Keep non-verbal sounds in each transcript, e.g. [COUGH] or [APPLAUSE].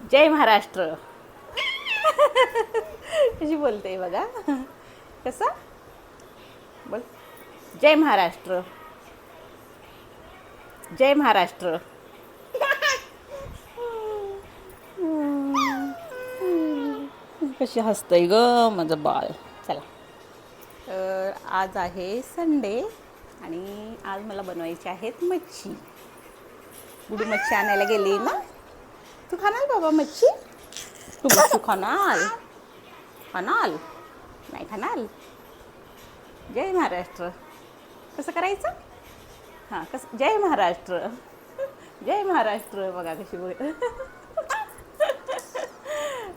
जय महाराष्ट्र. कशी बोलते बघा. कसं? बोल. जय महाराष्ट्र. जय महाराष्ट्र. कशी हसतंय ग माझं बाळ. चला. तर आज आहे संडे आणि आज मला बनवायची आहेत मच्छी. गुडू मच्छी आणायला गेली ना? तू खाणार बाबा मच्छी तू मच्छी खाणार खाणार नाही खाणार जय महाराष्ट्र कसं करायचं हां कसं जय महाराष्ट्र जय महाराष्ट्र बघा कशी बोल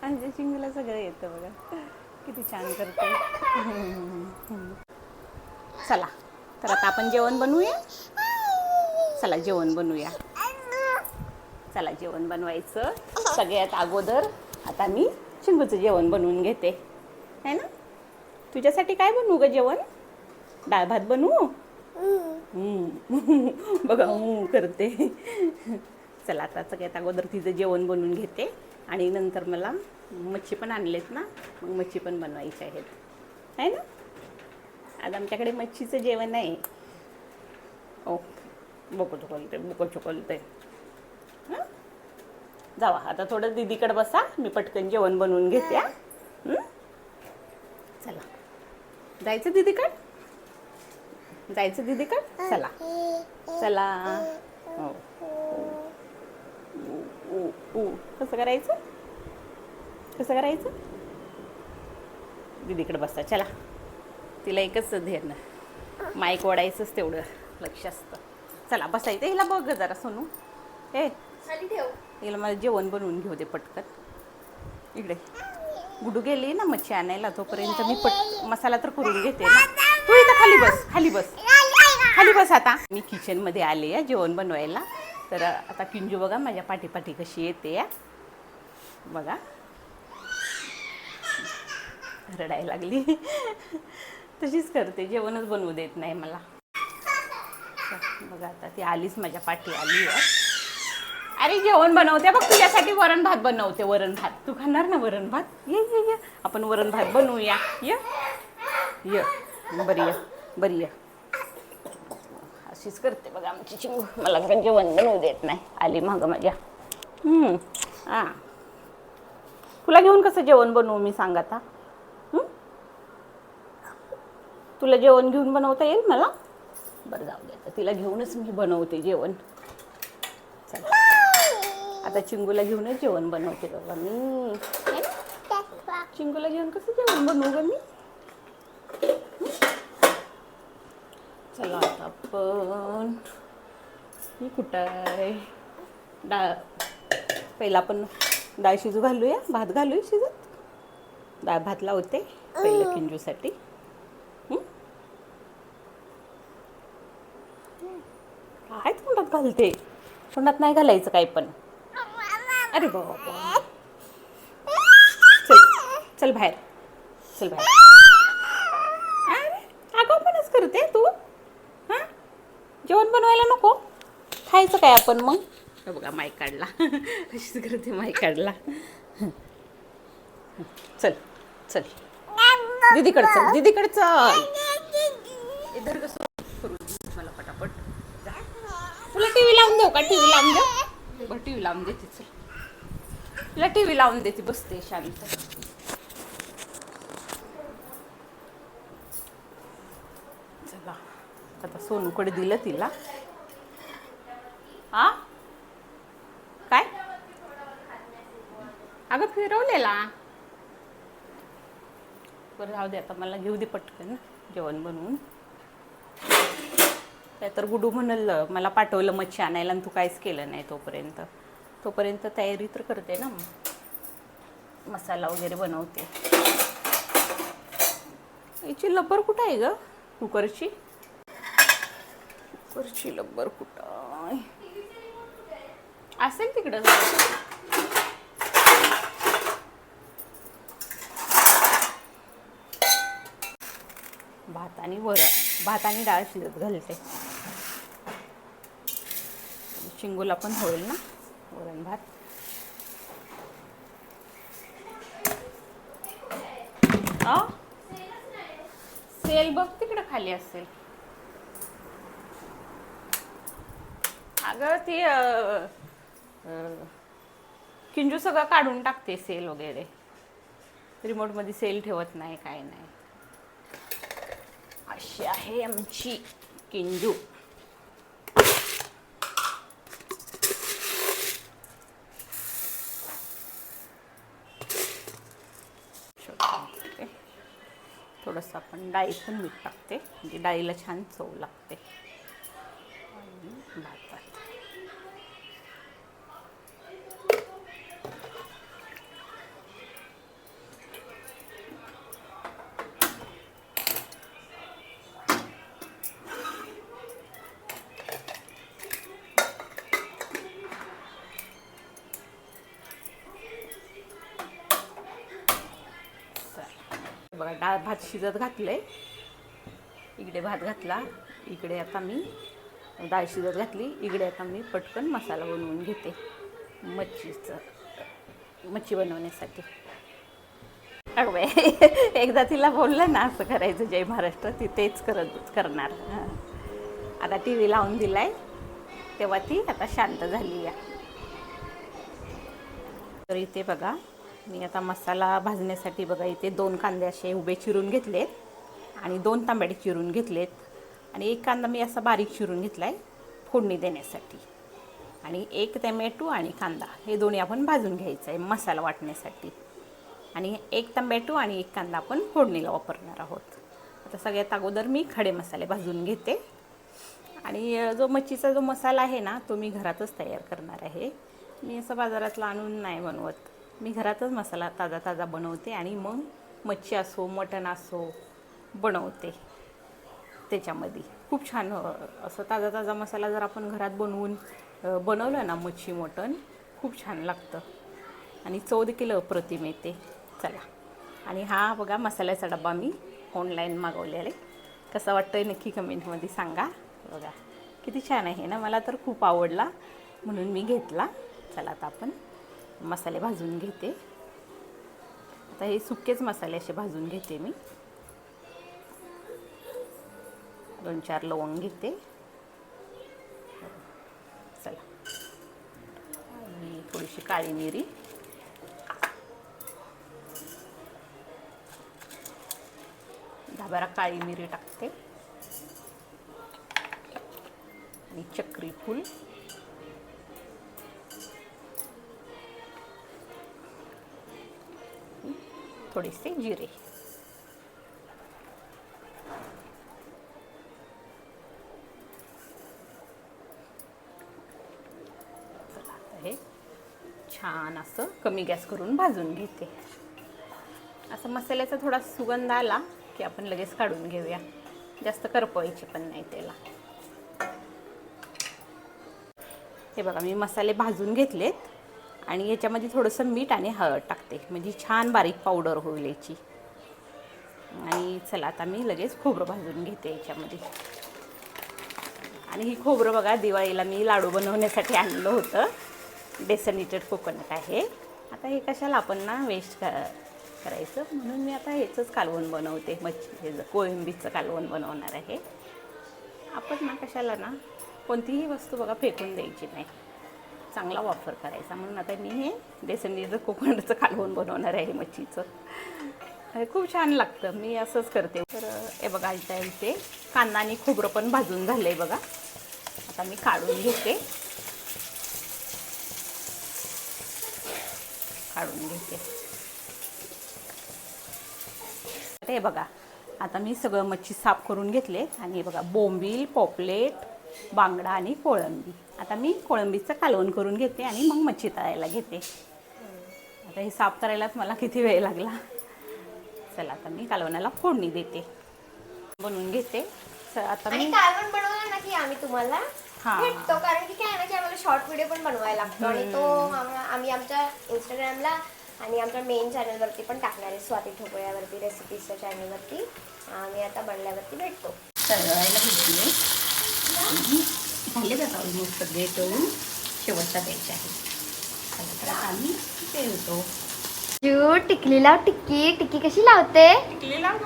आणि चिंगूला सगळं येतं बघा किती छान करते चला तर आता आपण जेवण बनवूया चला जेवण बनवूया चला जेवण बनवायचं. सगळ्यात अगोदर आता मी चिंगूचं जेवण बनवून घेते. है ना? तुझ्यासाठी काय बनवू ग जेवण? डाळ भात बनवू. [LAUGHS] बघा हू करते. चला आता सगळ्यात अगोदर तिचं जेवण बनवून घेते. आणि नंतर मला मच्छी पण आणलेत ना मग मच्छी पण बनवायची आहेत. है ना? आज आमच्याकडे मच्छीचं जेवण आहे. ओ बोको चुकलते बोको चुकलते? जावा आता थोडं दिदीकडे बसा मी पटकन जेवण बनवून घेते चला. जायचं दिदीकड? जायचं दिदीकड? चला. चला. हो. कसं करायचं? कसं करायचं? दिदीकडे बसा चला. तिला एकच ध्येय माईक ओढायचंच तेवढं लक्ष असतं. चला बसायचं हिला बघ जरा सोनू. ए खाली ठेव. मला जेवण बनवून घेऊ दे पटकन. इकडे. गुडू गेली ना मच्छी आणायला तोपर्यंत मी पट मसाला तर करून घेते ना. तू इथं खाली बस खाली बस. खाली बस आता. मी किचनमध्ये आले आहे जेवण बनवायला. तर आता किंजू बघा माझ्या पाठीपाठी कशी येते. या बघा. रडायला लागली. तशीच करते. जेवणच बनवू देत नाही मला. बघा आता ती आलीच माझ्या पाठी आली आहे. अरे जेवण बनवते. बघ तुझ्यासाठी वरण भात बनवते. वरण भात. तू खाणार ना वरण भात? ये ये ये. आपण वरण भात बनवूया. ये. ये. बरी या बरी या अशीच करते बघा आमची चिंगू. मला पण जेवण बनवू देत नाही. आली मागं माझ्या. हां. तुला घेऊन कसं जेवण बनवू मी सांग आता? तुला जेवण घेऊन बनवता येईल मला? बरं जाऊ दे आता. तिला घेऊनच मी बनवते जेवण. आता चिंगूला घेऊनच जेवण बनवते बाबा. मी? चिंगूला घेऊन कसं जेवण बनवू ग मी? चला आता आपण. ही कुठं आहे? डाळ पहिला आपण डाळ शिजू घालूया. भात घालूया शिजत. डाळ भात लावते पहिलं किंजूसाठी? काय तोंडात घालते? तोंडात नाही घालायचं काय पण. अरे बाबा. चल चल बाहेर. चल बाहेर. अरे आगाऊपणच करते तू? हां? जेवण बनवायला नको? खायचं काय आपण मग? बघा माईक काढला. अशीच करते माईक काढला. चल चल. दीदीकडे चल दीदीकडे चल. इधर कसं करू मला पटापट. तुला टी व्ही लावून देऊ का? टी व्ही लावून देऊ? बरं टी व्ही लावून देते चल. तुला टी व्ही लावून देते बसते शांत चला आता सोनूकडे दिलं तिला हा काय अगं फिरवलेला बरं राहू दे आता मला घेऊ दे पटकन जेवण बनवून काय तर गुडू म्हणलं मला पाठवलं मच्छी आणायला आणि तू काहीच केलं नाही तोपर्यंत तोपर्यंत तयारी तर करते ना. मसाला वगैरे बनवते. याची लब्बर कुठं आहे ग? कुकरची? कुकरची लब्बर कुठं आहे? असेल तिकडं. भात आणि वरण भात आणि डाळ शिजत घालते. चिंगूला पण होईल ना? वरण भात सेल बघ तिकडं खाली असेल. अगं ती किंजू सगळं काढून टाकते सेल वगैरे. रिमोटमध्ये सेल ठेवत नाही काय नाही. अशी आहे आमची किंजू. थोडंसं आपण डाळी पण मीठ टाकते. म्हणजे डाळीला छान चव लागते. भात. डाळ भात शिजत घातलंय. इकडे भात घातला इकडे आता मी डाळ शिजत घातली. इकडे आता मी पटकन मसाला बनवून घेते मच्छीचं मच्छी बनवण्यासाठी. अगं एकदा तिला बोललं ना असं करायचं जय महाराष्ट्र ती तेच करत करणार. आता टी व्ही लावून दिलाय तेव्हा ती आता शांत झाली या. तर इथे बघा मी आता मसाला भाजण्यासाठी बघा इथे दोन कांदे असे उभे चिरून घेतलेत आणि दोन तांबडे चिरून घेतलेत. आणि एक कांदा मी असा बारीक चिरून घेतला आहे फोडणी देण्यासाठी. आणि एक टमॅटो आणि कांदा हे दोन्ही आपण भाजून घ्यायचं आहे मसाला वाटण्यासाठी. आणि एक टमॅटो आणि एक कांदा आपण फोडणीला वापरणार आहोत. आता सगळ्यात अगोदर मी खडे मसाले भाजून घेते. आणि जो मच्छीचा जो मसाला आहे ना तो मी घरातच तयार करणार आहे. मी असं बाजारातला आणून नाही बनवत. मी घरातच मसाला ताजा ताजा बनवते आणि मग मच्छी असो मटण असो बनवते त्याच्यामध्ये. खूप छान असं ताजा ताजा मसाला जर आपण घरात बनवून बनवलं ना मच्छी मटण खूप छान लागतं. आणि चव देखील अप्रतिम येते. चला. आणि हा बघा मसाल्याचा डबा मी ऑनलाईन मागवलेला आहे. कसा आहे नक्की कमेंटमध्ये सांगा. बघा किती छान आहे ना? मला तर खूप आवडला. म्हणून मी घेतला. चला आता आपण मसाले भाजून घेते. आता हे सुकेच मसाले असे भाजून घेते मी. दोन चार लवंग घेते. चला. आणि थोडीशी काळी मिरी. दहा बारा काळी मिरी टाकते. आणि चक्री फूल थोडेसे जिरे. हे छान असं कमी गॅस करून भाजून घेते. असं मसाल्याचा थोडा सुगंध आला की आपण लगेच काढून घेऊया. जास्त करपवायचे पण नाही त्याला. हे बघा मी मसाले भाजून घेतलेत. आणि याच्यामध्ये थोडंसं मीठ आणि हळद टाकते. म्हणजे छान बारीक पावडर होईल याची. आणि चला आता मी लगेच खोबरं भाजून घेते याच्यामध्ये. आणि ही खोबरं बघा दिवाळीला मी लाडू बनवण्यासाठी आणलं होतं. डेसनेटेड कोकोनट आहे. आता हे कशाला आपण ना वेस्ट क करायचं? म्हणून मी आता ह्याचंच कालवण बनवते. मच्छी हे कोळंबीचं कालवण बनवणार आहे. आपण ना कशाला ना कोणतीही वस्तू बघा फेकून द्यायची नाही. चांगला वापर करायचा. म्हणून आता मी हे डेसनिटेड कोकणचं कालवण बनवणार आहे मच्छीचं. हे खूप छान लागतं. मी असंच करते. तर हे बघा इथं इथे कांदा आणि खोबरं पण भाजून झालं आहे बघा. आता मी काढून घेते. काढून घेते. हे बघा आता मी सगळं मच्छी साफ करून घेतले आणि हे बघा बोंबील पॉपलेट बांगडा आणि कोळंबी. आता मी कोळंबीचं कालवण करून घेते आणि मग मच्छी तळायला घेते. आता हे साफ करायलाच मला किती वेळ लागला. चला आता मी कालवणाला फोडणी देते. बनवून घेते. आता मी कालवण बनवलं ना की आम्ही तुम्हाला. भेटतो कारण की काय ना की आम्हाला शॉर्ट व्हिडिओ पण बनवायला लागतो आणि तो आम्ही आमच्या इंस्टाग्रामला आणि आमच्या मेन चॅनलवरती पण टाकणार आहे स्वाती ठोकळ्यावरती रेसिपीजच्या चॅनलवरती आम्ही आता बनल्यावरती भेटतो. घेतली आणि झाले जातात ऑलमोस्ट सगळे तळून शेवटचा द्यायचे आहे. चला तर आता आम्ही ते होतो टिकली लाव टिक्की. टिक्की कशी लावते? टिकली लाव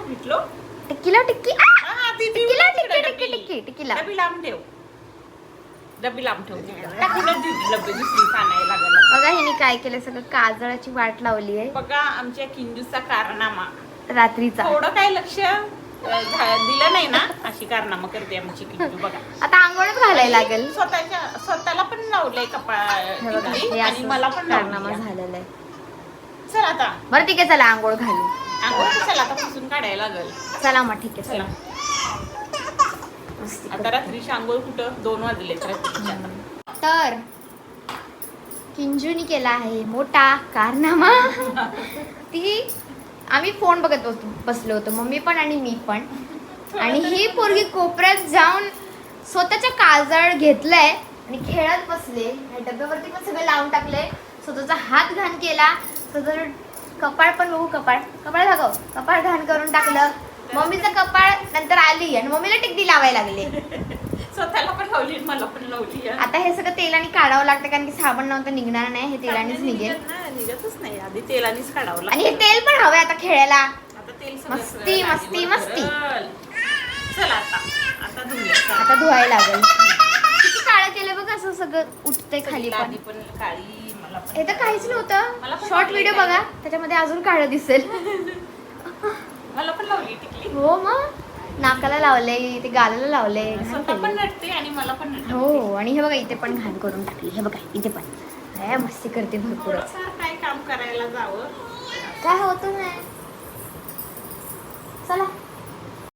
टिक्कीला टिक्की टिक्कीला उडी टिक्की तिकडे टिक्की डबी. टिक्की टिक्कीला डबी लांब ठेव. डबी लांब दुसरी लागल. बघा हिने काय केलं सगळं काजळाची वाट लावली आहे. बघा आमच्या किंजूचा कारनामा. रात्रीचा. थोडं काय लक्ष? दिलं नाही ना? अशी कारनामा करते आमची बघा. आता आंघोळच घालायला लागेल. स्वतःच्या स्वतःला पण लावलंय कपाळ आणि मला पण कारनामा झालेला आहे. चल आता. बरं ठीक आहे चला आंघोळ घालू. आंघोळ कशाला? आता पुसून काढायला लागल. चला मग ठीक आहे चला. चला. आता रात्रीची आंघोळ कुठं? दोन रात्रीच्या. तर किंजूनी केला आहे मोठा कारनामा. ती आम्ही फोन बघत होतो बसलो होतो. मम्मी पण आणि मी पण. आणि ही पोरगी कोपऱ्यात जाऊन स्वतःच्या काजळ घेतलंय आणि खेळत बसले. आणि डब्यावरती पण सगळं लावून टाकले स्वतःचा हात घाण केला. स्वतःचं कपाळ पण बघू कपाळ. कपाळ दाखव कपाळ घाण करून टाकलं. मम्मीचं कपाळ नंतर आली आणि मम्मीला टिकडी लावायला लागले. स्वतःला पण लावली मला पण लावली. आता हे सगळं तेलाने काढावं लागतं कारण की साबण नव्हतं निघणार नाही. हे तेलानेच निघेल. निघत नाही, आधी तेलानेच काढावं आणि हे लागतं. तेल पण हवंय आता खेळायला. आता तेल सगळं मस्ती, सगळं मस्ती, मस्ती. चल. आता. आता धुऊया. चल. आता धुवायला लागेल. किती काळं केलं बघ असं सगळं उठतंय खाली पण लादी पण. काळी मला पण हे तर काहीच मला नव्हतं. पण शॉर्ट व्हिडिओ काय. बघा. त्याच्यामध्ये अजून काळं दिसेल. मला पण लावली टिकली. हो मग? नाकाला लावले ते गालाला लावले. घाण स्वतः पण. नटते आणि मला पण नटते. हो आणि हे बघा इथे पण घाण करून टाकली. हे बघा इथे पण. काय मस्ती करते भरपूर. काय काम करायला जावं? काय होतं नाही. चला.